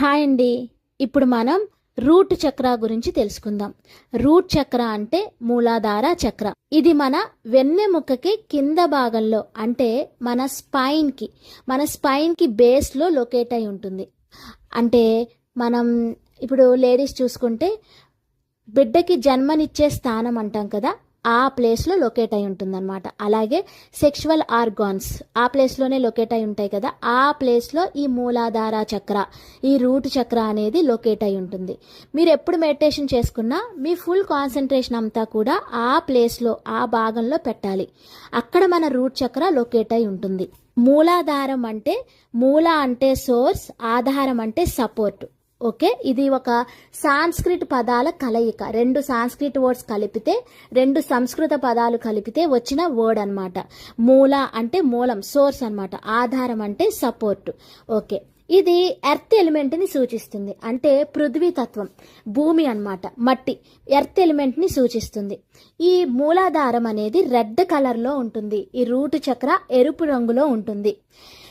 Hi అండి ఇప్పుడు మనం రూట్ చక్ర గురించి తెలుసుకుందాం. రూట్ చక్ర అంటే మూలాధార చక్ర. ఇది మన వెన్నెముకకి కింద భాగంలో అంటే మన స్పైన్కి మన స్పైన్కి బేస్లో లొకేట్ అయి ఉంటుంది. అంటే మనం ఇప్పుడు లేడీస్ చూసుకుంటే బిడ్డకి జన్మనిచ్చే స్థానం అంటాం కదా ఆ ప్లేస్లో లొకేట్ అయి ఉంటుందన్నమాట. అలాగే సెక్షువల్ ఆర్గాన్స్ ఆ ప్లేస్లోనే లొకేట్ అయి ఉంటాయి కదా ఆ ప్లేస్లో ఈ మూలాధార చక్ర ఈ రూట్ చక్ర అనేది లొకేట్ అయి ఉంటుంది. మీరు ఎప్పుడు మెడిటేషన్ చేసుకున్నా మీ ఫుల్ కాన్సన్ట్రేషన్ అంతా కూడా ఆ ప్లేస్లో ఆ భాగంలో పెట్టాలి. అక్కడ మన రూట్ చక్ర లొకేట్ అయి ఉంటుంది. మూలాధారం అంటే మూల అంటే సోర్స్ ఆధారం అంటే సపోర్ట్ ఓకే? ఇది ఒక సాంస్క్రిట్ పదాల కలయిక. రెండు సాంస్క్రిట్ వర్డ్స్ కలిపితే రెండు సంస్కృత పదాలు కలిపితే వచ్చిన వర్డ్ అన్నమాట. మూల అంటే మూలం సోర్స్ అన్నమాట. ఆధారం అంటే సపోర్ట్. ఓకే. ఇది ఎర్త్ ఎలిమెంట్ని సూచిస్తుంది. అంటే పృథ్వీ తత్వం భూమి అన్నమాట. మట్టి ఎర్త్ ఎలిమెంట్ని సూచిస్తుంది. ఈ మూలాధారం అనేది రెడ్ కలర్లో ఉంటుంది. ఈ రూట్ చక్ర ఎరుపు రంగులో ఉంటుంది.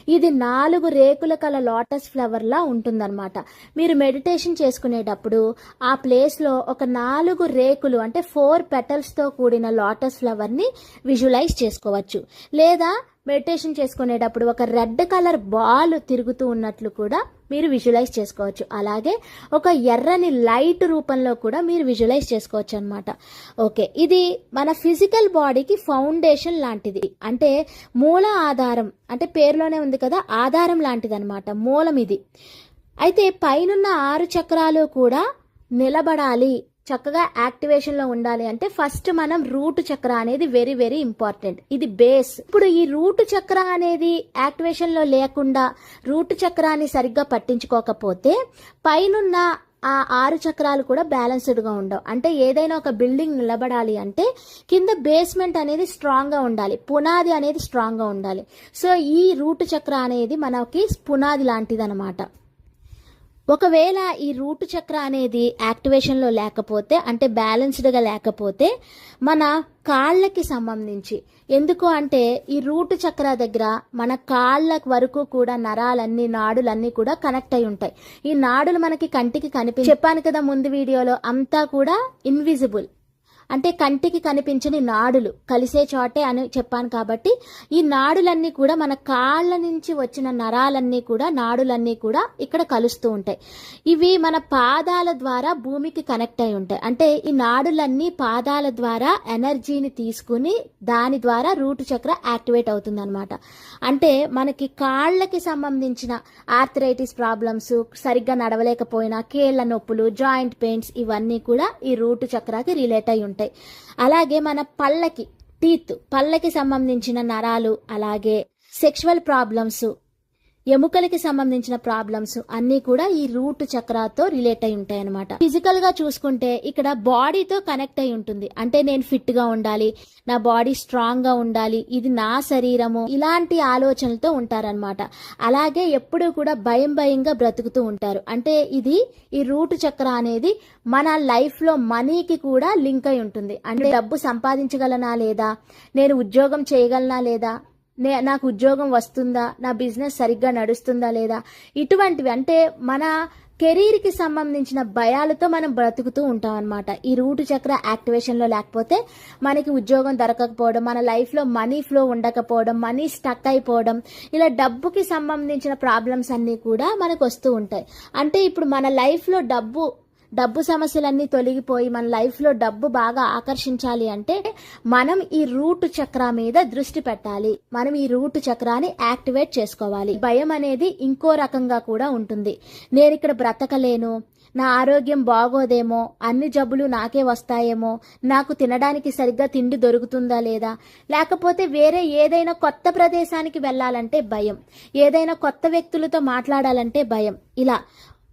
ఇది నాలుగు రేకుల కల లోటస్ ఫ్లవర్ లా ఉంటుందన్నమాట. మీరు మెడిటేషన్ చేసుకునేటప్పుడు ఆ ప్లేస్లో ఒక నాలుగు రేకులు అంటే ఫోర్ పెటల్స్తో కూడిన లోటస్ ఫ్లవర్ని విజువలైజ్ చేసుకోవచ్చు. లేదా మెడిటేషన్ చేసుకునేటప్పుడు ఒక రెడ్ కలర్ బాల్ తిరుగుతూ ఉన్నట్లు కూడా మీరు విజువలైజ్ చేసుకోవచ్చు. అలాగే ఒక ఎర్రని లైట్ రూపంలో కూడా మీరు విజువలైజ్ చేసుకోవచ్చు అనమాట ఓకే ఇది మన ఫిజికల్ బాడీకి ఫౌండేషన్ లాంటిది. అంటే మూల ఆధారం అంటే పేరులోనే ఉంది కదా ఆధారం లాంటిది అనమాట మూలం ఇది. అయితే పైనున్న ఆరు చక్రాలు కూడా నిలబడాలి. చక్కగా యాక్టివేషన్లో ఉండాలి అంటే ఫస్ట్ మనం రూట్ చక్ర అనేది వెరీ వెరీ ఇంపార్టెంట్. ఇది బేస్. ఇప్పుడు ఈ రూట్ చక్ర అనేది యాక్టివేషన్లో లేకుండా రూట్ చక్రాన్ని సరిగ్గా పట్టించుకోకపోతే పైనున్న ఆ ఆరు చక్రాలు కూడా బ్యాలెన్స్డ్గా ఉండవు. అంటే ఏదైనా ఒక బిల్డింగ్ నిలబడాలి అంటే కింద బేస్మెంట్ అనేది స్ట్రాంగ్గా ఉండాలి. పునాది అనేది స్ట్రాంగ్గా ఉండాలి. సో ఈ రూట్ చక్ర అనేది మనకి పునాది లాంటిది అనమాట ఒకవేళ ఈ రూట్ చక్ర అనేది యాక్టివేషన్లో లేకపోతే అంటే బ్యాలెన్స్డ్గా లేకపోతే మన కాళ్ళకి సంబంధించి. ఎందుకు అంటే ఈ రూట్ చక్ర దగ్గర మన కాళ్ళ వరకు కూడా నరాలన్నీ నాడులన్నీ కూడా కనెక్ట్ అయి ఉంటాయి. ఈ నాడులు మనకి కంటికి కనిపి చెప్పాను కదా ముందు వీడియోలో అంతా కూడా ఇన్విజిబుల్ అంటే కంటికి కనిపించని నాడులు. కలిసే చోటే అని చెప్పాను కాబట్టి ఈ నాడులన్నీ కూడా మన కాళ్ళ నుంచి వచ్చిన నరాలన్నీ కూడా నాడులన్నీ కూడా ఇక్కడ కలుస్తూ ఉంటాయి. ఇవి మన పాదాల ద్వారా భూమికి కనెక్ట్ అయి ఉంటాయి. అంటే ఈ నాడులన్నీ పాదాల ద్వారా ఎనర్జీని తీసుకుని దాని ద్వారా రూట్ చక్ర యాక్టివేట్ అవుతుంది అనమాట అంటే మనకి కాళ్ళకి సంబంధించిన ఆర్థరైటిస్ ప్రాబ్లమ్స్ సరిగ్గా నడవలేకపోయినా కేళ్ళ నొప్పులు జాయింట్ పెయిన్స్ ఇవన్నీ కూడా ఈ రూట్ చక్రాకి రిలేట్ అయి ఉంటాయి. అలాగే మన పళ్ళకి టీత్ పళ్ళకి సంబంధించిన నరాలు అలాగే సెక్షువల్ ప్రాబ్లమ్స్ ఎముకలకి సంబంధించిన ప్రాబ్లమ్స్ అన్ని కూడా ఈ రూట్ చక్రాతో రిలేట్ అయి ఉంటాయి అనమాట ఫిజికల్గా చూసుకుంటే ఇక్కడ బాడీతో కనెక్ట్ అయి ఉంటుంది. అంటే నేను ఫిట్గా ఉండాలి నా బాడీ స్ట్రాంగ్గా ఉండాలి ఇది నా శరీరము ఇలాంటి ఆలోచనలతో ఉంటారనమాట అలాగే ఎప్పుడూ కూడా భయం భయంగా బ్రతుకుతూ ఉంటారు. అంటే ఇది ఈ రూట్ చక్ర అనేది మన లైఫ్లో మనీకి కూడా లింక్ అయి ఉంటుంది. అంటే డబ్బు సంపాదించగలనా లేదా నేను ఉద్యోగం చేయగలనా లేదా నే నాకు ఉద్యోగం వస్తుందా? నా బిజినెస్ సరిగ్గా నడుస్తుందా లేదా? ఇటువంటివి అంటే మన కెరీర్కి సంబంధించిన భయాలతో మనం బ్రతుకుతూ ఉంటాం అనమాట ఈ రూట్ చక్ర యాక్టివేషన్లో లేకపోతే మనకి ఉద్యోగం దొరకకపోవడం మన లైఫ్లో మనీ ఫ్లో ఉండకపోవడం మనీ స్టక్ అయిపోవడం ఇలా డబ్బుకి సంబంధించిన ప్రాబ్లమ్స్ అన్నీ కూడా మనకు వస్తూ ఉంటాయి. అంటే ఇప్పుడు మన లైఫ్లో డబ్బు డబ్బు సమస్యలన్నీ తొలగిపోయి మన లైఫ్లో డబ్బు బాగా ఆకర్షించాలి అంటే మనం ఈ రూట్ చక్ర మీద దృష్టి పెట్టాలి. మనం ఈ రూట్ చక్రాన్ని యాక్టివేట్ చేసుకోవాలి. భయం అనేది ఇంకో రకంగా కూడా ఉంటుంది. నేను ఇక్కడ బ్రతకలేను నా ఆరోగ్యం బాగోదేమో అన్ని జబ్బులు నాకే వస్తాయేమో నాకు తినడానికి సరిగ్గా తిండి దొరుకుతుందా లేదా? లేకపోతే వేరే ఏదైనా కొత్త ప్రదేశానికి వెళ్ళాలంటే భయం. ఏదైనా కొత్త వ్యక్తులతో మాట్లాడాలంటే భయం. ఇలా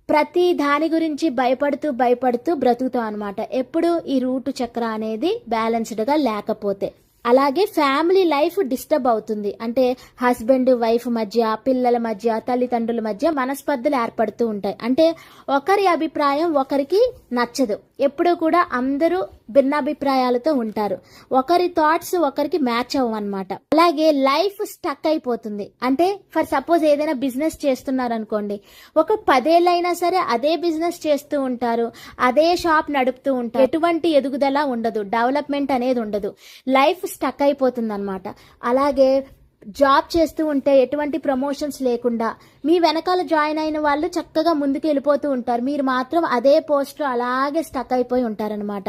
ప్రతి దాని గురించి భయపడుతూ భయపడుతూ బ్రతుకుతాం అనమాట ఎప్పుడు ఈ రూట్ చక్ర అనేది బ్యాలెన్స్డ్గా లేకపోతే. అలాగే ఫ్యామిలీ లైఫ్ డిస్టర్బ్ అవుతుంది. అంటే హస్బెండ్ వైఫ్ మధ్య పిల్లల మధ్య తల్లిదండ్రుల మధ్య మనస్పర్ధలు ఏర్పడుతూ ఉంటాయి. అంటే ఒకరి అభిప్రాయం ఒకరికి నచ్చదు. ఎప్పుడూ కూడా అందరూ భిన్నాభిప్రాయాలతో ఉంటారు. ఒకరి థాట్స్ ఒకరికి మ్యాచ్ అవ్వనమాట. అలాగే లైఫ్ స్టక్ అయిపోతుంది. అంటే ఫర్ సపోజ్ ఏదైనా బిజినెస్ చేస్తున్నారు అనుకోండి ఒక పదేళ్ళైనా సరే అదే బిజినెస్ చేస్తూ ఉంటారు. అదే షాప్ నడుపుతూ ఉంటారు. ఎటువంటి ఎదుగుదల ఉండదు. డెవలప్మెంట్ అనేది ఉండదు. లైఫ్ స్టక్ అయిపోతుంది అనమాట అలాగే జాబ్ చేస్తూ ఉంటే ఎటువంటి ప్రమోషన్స్ లేకుండా మీ వెనకాల జాయిన్ అయిన వాళ్ళు చక్కగా ముందుకు వెళ్ళిపోతూ ఉంటారు. మీరు మాత్రం అదే పోస్ట్లో అలాగే స్టక్ అయిపోయి ఉంటారనమాట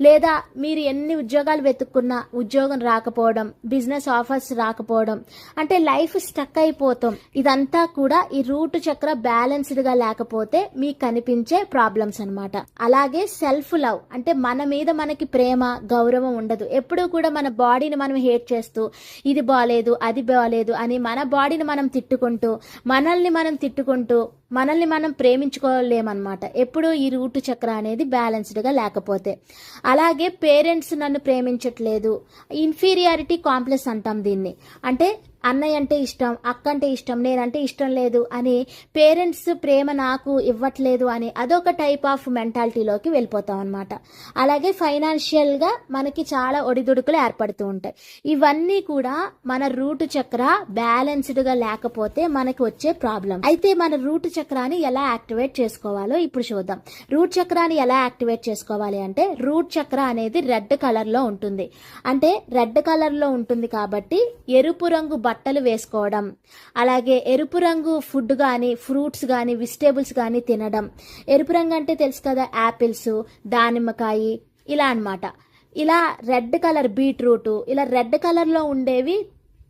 లేదా మీరు ఎన్ని ఉద్యోగాలు వెతుక్కున్నా ఉద్యోగం రాకపోవడం బిజినెస్ ఆఫర్స్ రాకపోవడం అంటే లైఫ్ స్టక్ అయిపోతాం. ఇదంతా కూడా ఈ రూట్ చక్ర బ్యాలెన్స్డ్గా లేకపోతే మీకు కనిపించే ప్రాబ్లమ్స్ అన్నమాట. అలాగే సెల్ఫ్ లవ్ అంటే మన మీద మనకి ప్రేమ గౌరవం ఉండదు. ఎప్పుడూ కూడా మన బాడీని మనం హేట్ చేస్తూ ఇది బాగాలేదు అది బాగాలేదు అని మన బాడీని మనం తిట్టుకుంటూ మనల్ని మనం తిట్టుకుంటూ మనల్ని మనం ప్రేమించుకోలేమన్నమాట. ఎప్పుడు ఈ రూటు చక్ర అనేది బ్యాలెన్స్డ్గా లేకపోతే. అలాగే పేరెంట్స్ నన్ను ప్రేమించట్లేదు. ఇన్ఫీరియారిటీ కాంప్లెక్స్ అంటాం దీన్ని. అంటే అన్నయ్య అంటే ఇష్టం అక్క అంటే ఇష్టం నేనంటే ఇష్టం లేదు అని పేరెంట్స్ ప్రేమ నాకు ఇవ్వట్లేదు అని అదొక టైప్ ఆఫ్ మెంటాలిటీలోకి వెళ్ళిపోతాం అనమాట అలాగే ఫైనాన్షియల్గా మనకి చాలా ఒడిదుడుకులు ఏర్పడుతూ ఉంటాయి. ఇవన్నీ కూడా మన రూట్ చక్ర బ్యాలెన్స్డ్గా లేకపోతే మనకి వచ్చే ప్రాబ్లం అయితే మన రూట్ చక్రాన్ని ఎలా యాక్టివేట్ చేసుకోవాలో ఇప్పుడు చూద్దాం. రూట్ చక్రాన్ని ఎలా యాక్టివేట్ చేసుకోవాలి అంటే రూట్ చక్ర అనేది రెడ్ కలర్లో ఉంటుంది. అంటే రెడ్ కలర్లో ఉంటుంది కాబట్టి ఎరుపు రంగు బట్టలు వేసుకోవడం. అలాగే ఎరుపు రంగు ఫుడ్ కానీ ఫ్రూట్స్ కానీ వెజిటేబుల్స్ కానీ తినడం. ఎరుపు రంగు అంటే తెలుసు కదా యాపిల్స్ దానిమ్మకాయ ఇలా అన్నమాట. ఇలా రెడ్ కలర్ బీట్రూట్ ఇలా రెడ్ కలర్లో ఉండేవి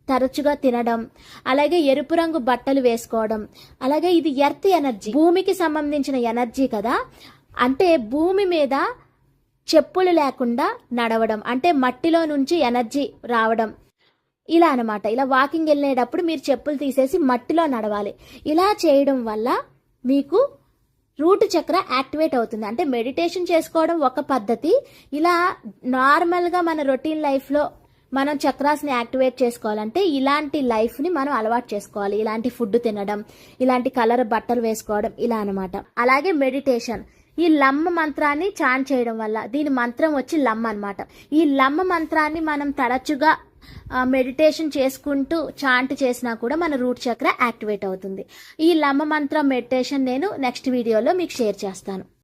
తరచుగా తినడం. అలాగే ఎరుపు రంగు బట్టలు వేసుకోవడం. అలాగే ఇది ఎర్త్ ఎనర్జీ భూమికి సంబంధించిన ఎనర్జీ కదా. అంటే భూమి మీద చెప్పులు లేకుండా నడవడం. అంటే మట్టిలో నుంచి ఎనర్జీ రావడం. ఇలా అనమాట ఇలా వాకింగ్ వెళ్ళేటప్పుడు మీరు చెప్పులు తీసేసి మట్టిలో నడవాలి. ఇలా చేయడం వల్ల మీకు రూట్ చక్ర యాక్టివేట్ అవుతుంది. అంటే మెడిటేషన్ చేసుకోవడం ఒక పద్ధతి. ఇలా నార్మల్గా మన రొటీన్ లైఫ్లో మనం చక్రాస్ని యాక్టివేట్ చేసుకోవాలంటే ఇలాంటి లైఫ్ని మనం అలవాటు చేసుకోవాలి. ఇలాంటి ఫుడ్ తినడం ఇలాంటి కలర్ బట్టలు వేసుకోవడం ఇలా అనమాట అలాగే మెడిటేషన్. ఈ లమ్మ మంత్రాన్ని చాన్ చేయడం వల్ల దీని మంత్రం వచ్చి లమ్మ అనమాట ఈ లమ్మ మంత్రాన్ని మనం తరచుగా మెడిటేషన్ చేసుకుంటూ చాంట్ చేసినా కూడా మన రూట్ చక్ర యాక్టివేట్ అవుతుంది. ఈ లమ్మ మంత్రం మెడిటేషన్ నేను నెక్స్ట్ వీడియోలో మీకు షేర్ చేస్తాను.